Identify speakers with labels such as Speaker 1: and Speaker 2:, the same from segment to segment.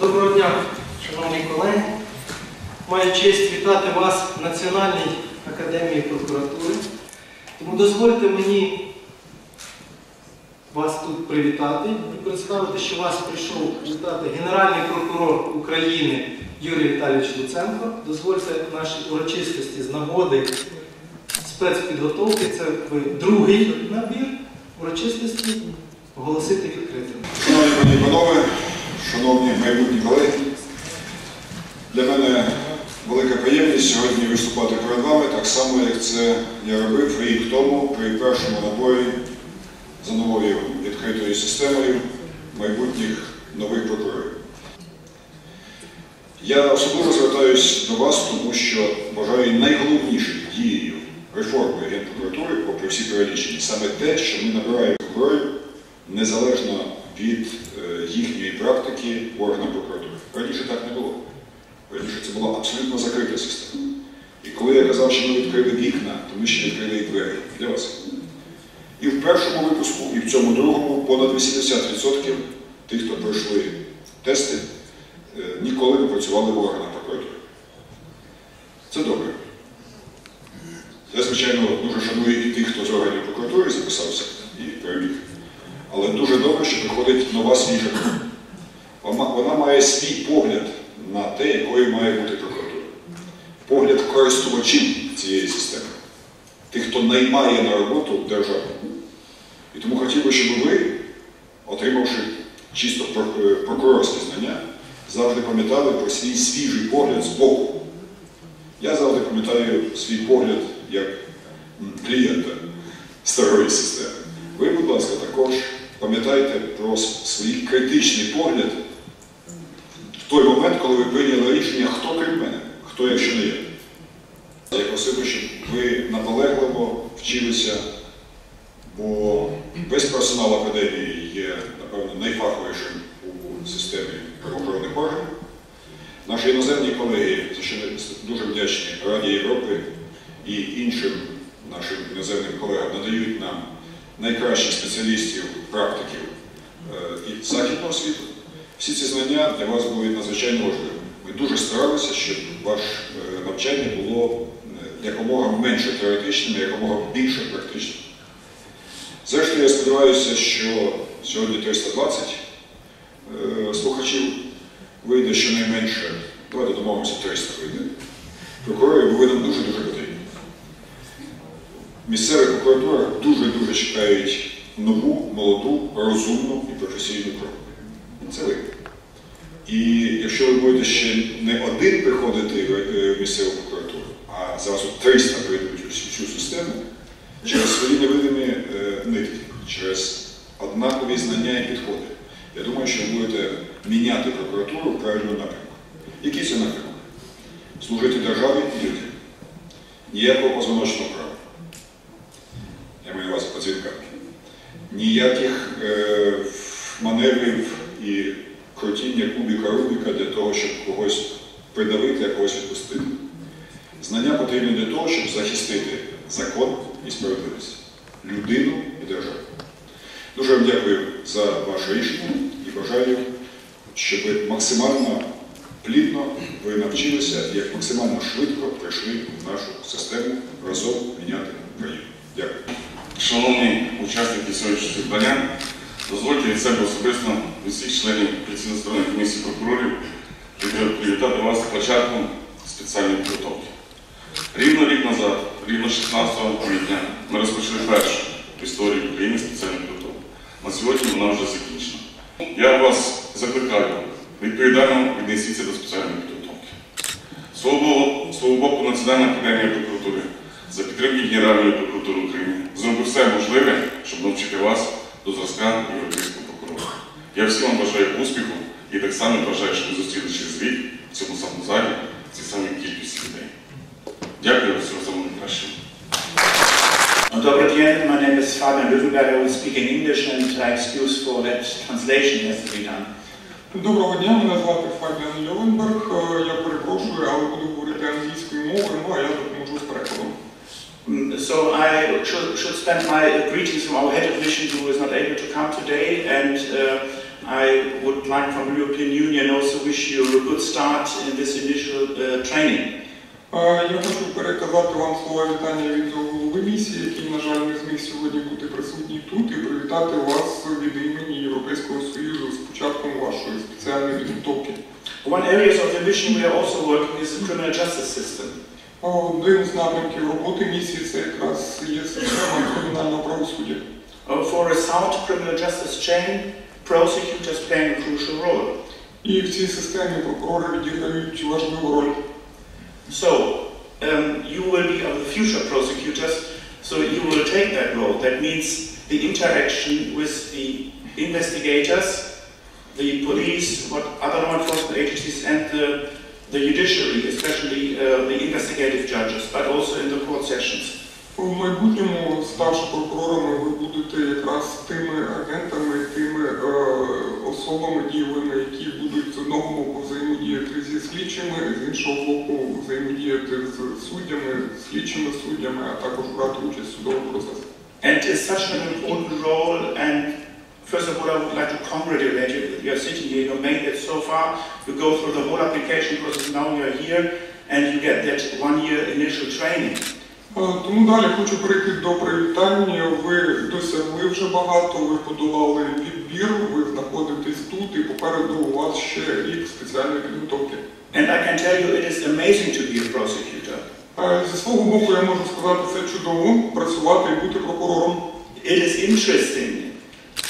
Speaker 1: Доброго дня, шановні колеги. Маю честь вітати вас в Національній академії прокуратури. Тому дозвольте мені вас тут привітати і представити, що вас прийшов вітати Генеральний прокурор України Юрій Віталійович Луценко. Дозвольте наші урочистості з нагоди спецпідготовки. Це другий набір урочистості оголосити відкритим.
Speaker 2: Шановні панове, шановні майбутні колеги, для мене велика приємність сьогодні виступати перед вами, так само, як це я робив рік тому при першому наборі за новою відкритою системою майбутніх нових прокурорів. Я особливо звертаюсь до вас, тому що вважаю найголовнішою дією реформи Генпрокуратури, попри всі перелічені, саме те, що ми набираємо прокурорів незалежно від е, їхньої практики в органах прокуратури. Раніше так не було. Раніше це була абсолютно закрита система. І коли я казав, що ми відкрили вікна, то ми ще відкрили і двері для вас. І в першому випуску, і в цьому другому понад 80% тих, хто пройшли тести, е, ніколи не працювали в органах прокуратури. Це добре. Я, звичайно, дуже шаную і тих, хто з органів прокуратури записався і переміг. Але дуже добре, що приходить нова свіжа. Вона, має свій погляд на те, якою має бути прокуратура. Погляд користувачів цієї системи, тих, хто наймає на роботу державу. І тому хотів би, щоб ви, отримавши чисто прокурорські знання, завжди пам'ятали про свій свіжий погляд з боку. Я завжди пам'ятаю свій погляд як клієнта старої системи. Ви, будь ласка, також пам'ятайте про свій критичний погляд в той момент, коли ви прийняли рішення, хто крім мене, хто якщо не я. Я просив би, щоб ви наполегливо вчилися, бо весь персонал академії є, напевно, найфаховішим у системі правоохоронних органів. Наші іноземні колеги, за що ми дуже вдячні Раді Європи і іншим нашим іноземним колегам надають нам найкращих спеціалістів, практиків е, і західного світу. Всі ці знання для вас були надзвичайно важливими. Ми дуже старалися, щоб ваше навчання було е, якомога менше теоретичним, якомога більше практичним. Зрештою, я сподіваюся, що сьогодні 320 е, слухачів вийде щонайменше, давайте домовимося, 300 вийде. Прокурорів, бо ви нам дуже-дуже потрібні. Місцева прокуратура дуже-дуже чекають нову, молоду, розумну і професійну кров. Це ви. І якщо ви будете ще не один приходити в е, місцеву прокуратуру, а зразу 300 прийдуть всю цю систему, через свої невидимі е, нитки, через однакові знання і підходи, я думаю, що ви будете міняти прокуратуру в правильному напрямку. Який це напрямок? Служити державі і людям. Ніякого позвоночного права. Я маю на увазі по дзвінках. Ніяких е, маневрів і крутіння кубіка Рубіка для того, щоб когось придавити, а когось відпустити. Знання потрібні для того, щоб захистити закон і справедливість, людину і державу. Дуже вам дякую за ваше рішення і бажаю, щоб максимально плідно ви навчилися як максимально швидко прийшли в нашу систему разом міняти країну. Дякую.
Speaker 3: Шановні учасники сьогоднішнього зібрання, дозвольте від себе особисто від всіх членів апеляційно-сторонньої комісії прокурорів привітати вас з початком спеціальної підготовки. Рівно рік назад, рівно 16 квітня, ми розпочали першу в історії України спеціальну підготовку. На сьогодні вона вже закінчена. Я вас закликаю, відповідально віднесіться до спеціальної підготовки. Свого боку Національна академія прокуратури за підтримки Генеральної прокуратури України зробив все можливе, щоб навчити вас до зразка європейського прокурора. Я всім вам бажаю успіху і так само бажаю, щоб ви зустріли через рік в цьому самому залі ці самі кількість людей. Дякую всього самого найкращого.
Speaker 4: Uh, Добрый день, my name is Fabian Löwenberg. I will speak in English and I excuse for that translation has to be done.
Speaker 5: Доброго дня, мене звати Фабіан Льовенберг. Е, Я перепрошую, але буду говорити англійською мовою, ну а я
Speaker 4: So I should, should spend my greetings from our head of mission who is not able to come today and uh, I would like from the European Union also wish you a good start in this initial uh, training.
Speaker 5: Е, Я хочу переказати вам слова вітання від голови місії, який, на жаль, не зміг сьогодні бути присутній тут, і привітати вас від імені Європейського Союзу з початком вашої спеціальної підготовки.
Speaker 4: One area of the mission we are also working is the criminal justice system.
Speaker 5: А Один з напрямків роботи місії це якраз є система кримінального правосуддя.
Speaker 4: Uh, For a sound criminal justice chain, prosecutors play a crucial role.
Speaker 5: І в цій системі прокурори відіграють важливу роль.
Speaker 4: So, um, you will be of the future prosecutors, so you will take that role. That means the interaction with the investigators, the police, what other law enforcement agencies, and the, the judiciary, especially uh, the investigative judges, but also in the court sessions.
Speaker 5: В майбутньому, ставши прокурорами, ви будете якраз тими агентами, тими е, особами дієвими, які будуть з одного боку взаємодіяти зі слідчими, з іншого боку взаємодіяти з суддями, слідчими суддями, а також брати участь в судовому процесі.
Speaker 4: And it's such an important role. And first of all, I would like to congratulate you. that You are sitting here. You made it so far. You go through the whole application process. Now you are here, and you get that one-year initial training.
Speaker 5: Е, Тому далі хочу перейти до привітання. Ви досягли вже багато, ви подолали відбір, ви знаходитесь тут, і попереду у вас ще рік спеціальної підготовки.
Speaker 4: And I can tell you, it is amazing to be a prosecutor.
Speaker 5: Е, Зі свого боку я можу сказати, це чудово працювати і бути прокурором.
Speaker 4: It is interesting.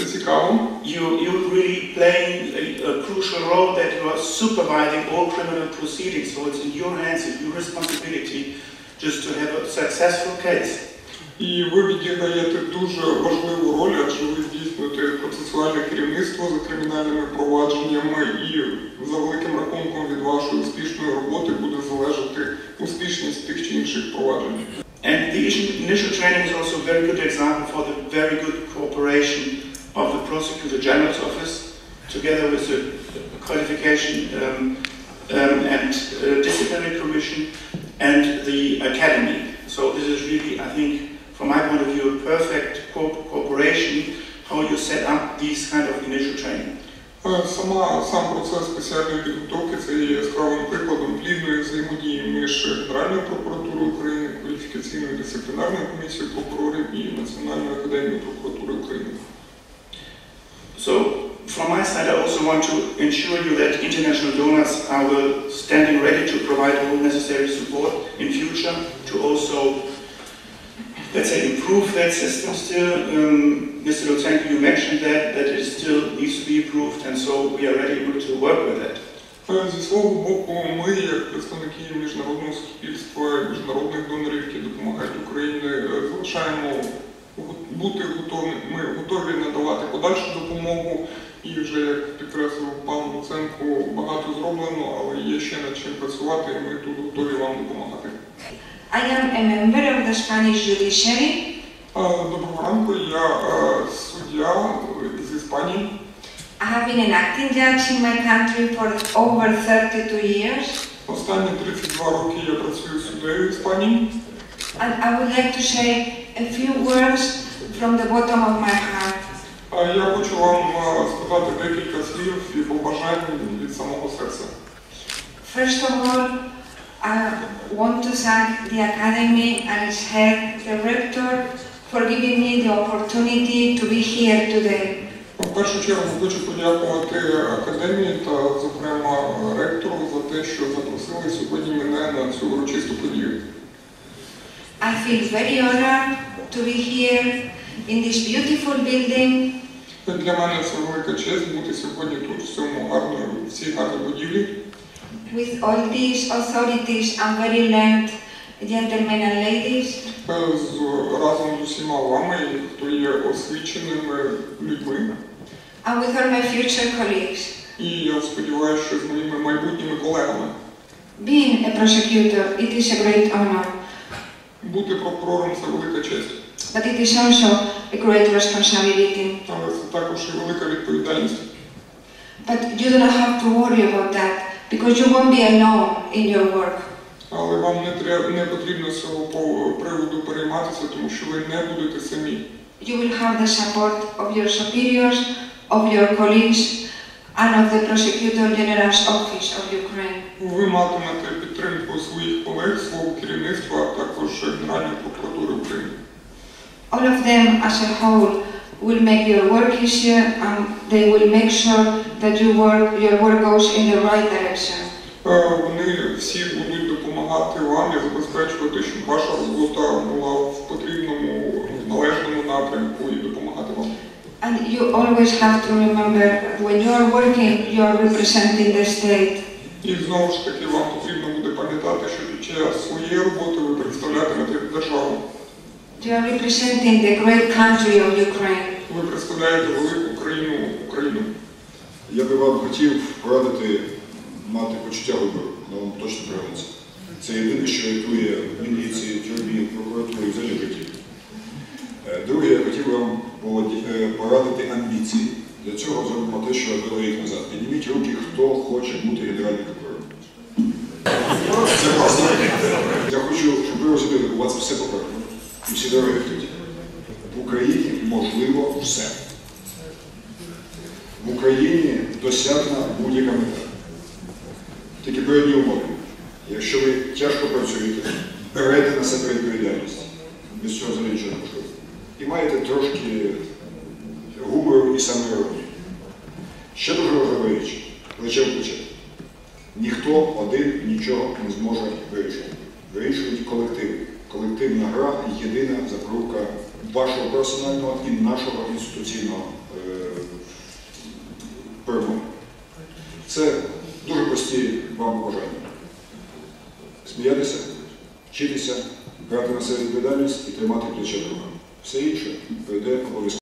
Speaker 5: Це цікаво.
Speaker 4: You, you're really playing a, a crucial role that you are supervising all criminal proceedings. So it's in your hands, it's your responsibility just to have a successful case.
Speaker 5: І ви відіграєте дуже важливу роль, адже ви здійснюєте процесуальне керівництво за кримінальними провадженнями, і за великим рахунком від вашої успішної роботи буде залежати успішність тих чи інших проваджень.
Speaker 4: And the initial training is also a very good example for the very good cooperation of the Prosecutor General's Office together with the Qualification um, um, and uh, Disciplinary Commission and the Academy. So this is really, I think, from my point of view, a perfect co- cooperation how you set up these kind of initial training.
Speaker 5: Е, Сама сам процес спеціальної підготовки це є яскравим прикладом плідної взаємодії між Генеральною прокуратурою України, кваліфікаційною дисциплінарною комісією прокурорів і Національною академією прокуратури України.
Speaker 4: So, from my side, I also want to ensure you that international donors are well standing ready to provide all necessary support in future to also, let's say, improve that system still. Um, Mr. Lutsenko, you mentioned that, that it still needs to be improved, and so we are ready able to work with that.
Speaker 5: Е, Зі свого боку, ми, як представники міжнародного суспільства, міжнародних донорів, які допомагають Україні, е, залишаємо го- бути готові. Ми готові надавати подальшу допомогу. І вже як підкреслив пан Луценко, багато зроблено, але є ще над чим працювати, і ми тут готові вам допомагати.
Speaker 6: I am a member of the Spanish judiciary.
Speaker 5: Доброго ранку, я е, суддя з Іспанії.
Speaker 6: I have been an acting judge in my country for over 32 years.
Speaker 5: Останні 32 роки я працюю суддею в Іспанії.
Speaker 6: And I would like to say a few words from the bottom of my heart.
Speaker 5: Я хочу вам е, сказати декілька слів і побажань від самого серця.
Speaker 6: First of all, I want to thank the Academy and its head, the rector, for giving me the opportunity to be here today.
Speaker 5: В першу чергу хочу подякувати академії та, зокрема, ректору за те, що запросили сьогодні мене на цю урочисту подію.
Speaker 6: I feel very honored to be here in this beautiful building
Speaker 5: Для мене це велика честь бути сьогодні тут, в цьому гарному, в цій гарній будівлі,
Speaker 6: with all these authorities and very learned gentlemen and ladies.
Speaker 5: е, з, разом з усіма вами, хто є освіченими людьми.
Speaker 6: and with all my future colleagues.
Speaker 5: І я сподіваюся, що з моїми майбутніми колегами
Speaker 6: Being a prosecutor, it is a great honor,
Speaker 5: Бути прокурором це велика честь,
Speaker 6: but it is also a great responsibility.
Speaker 5: але це також і велика відповідальність.
Speaker 6: But you do not have to worry about that because you won't be alone in your work.
Speaker 5: Але вам не треба не потрібно з цього приводу перейматися, тому що ви не будете самі.
Speaker 6: You will have the support of your superiors, of your colleagues, and of the Prosecutor General's Office of Ukraine.
Speaker 5: Ви матимете підтримку своїх колег, свого керівництва, а також Генеральної прокуратури України.
Speaker 6: All of them as a whole will make your work easier and they will make sure that you work, your work goes in the right direction.
Speaker 5: Е, Вони всі будуть допомагати вам і забезпечувати, щоб ваша робота була в потрібному, в належному напрямку і допомагати вам.
Speaker 6: And you always have to remember that when you are working, you are representing the state.
Speaker 5: І знову ж таки вам потрібно буде пам'ятати, що під час своєї роботи ви представлятимете державу.
Speaker 6: You are representing the great country of Ukraine.
Speaker 5: Ви представляєте велику країну Україну.
Speaker 2: Я би вам хотів порадити мати почуття вибору, але вам точно пригодиться. Це єдине, що рятує міліції, тюрмі, прокуратурі, взагалі житті. Е, Друге, я хотів би вам поводі- е, порадити амбіції. Для цього зробимо те, що робили рік назад. Підніміть руки, хто хоче бути генеральним прокурором. Я хочу, щоб ви розуміли, у вас все попереду. І всі дороги відкриті. В Україні можливо все. В Україні досягна будь-яка мета. Тільки при одній умові. Якщо ви тяжко працюєте, берете на себе відповідальність. Без цього взагалі нічого не можливо. І маєте трошки гумору і самоіронії. Ще дуже важлива річ. Плече в плече. Ніхто один нічого не зможе вирішити. Вирішують колективи. Колективна гра єдина запорука вашого персонального і нашого інституційного е, перемоги. Це дуже прості вам бажання. Сміятися, вчитися, брати на себе відповідальність і тримати плече друга. Все інше прийде обов'язково.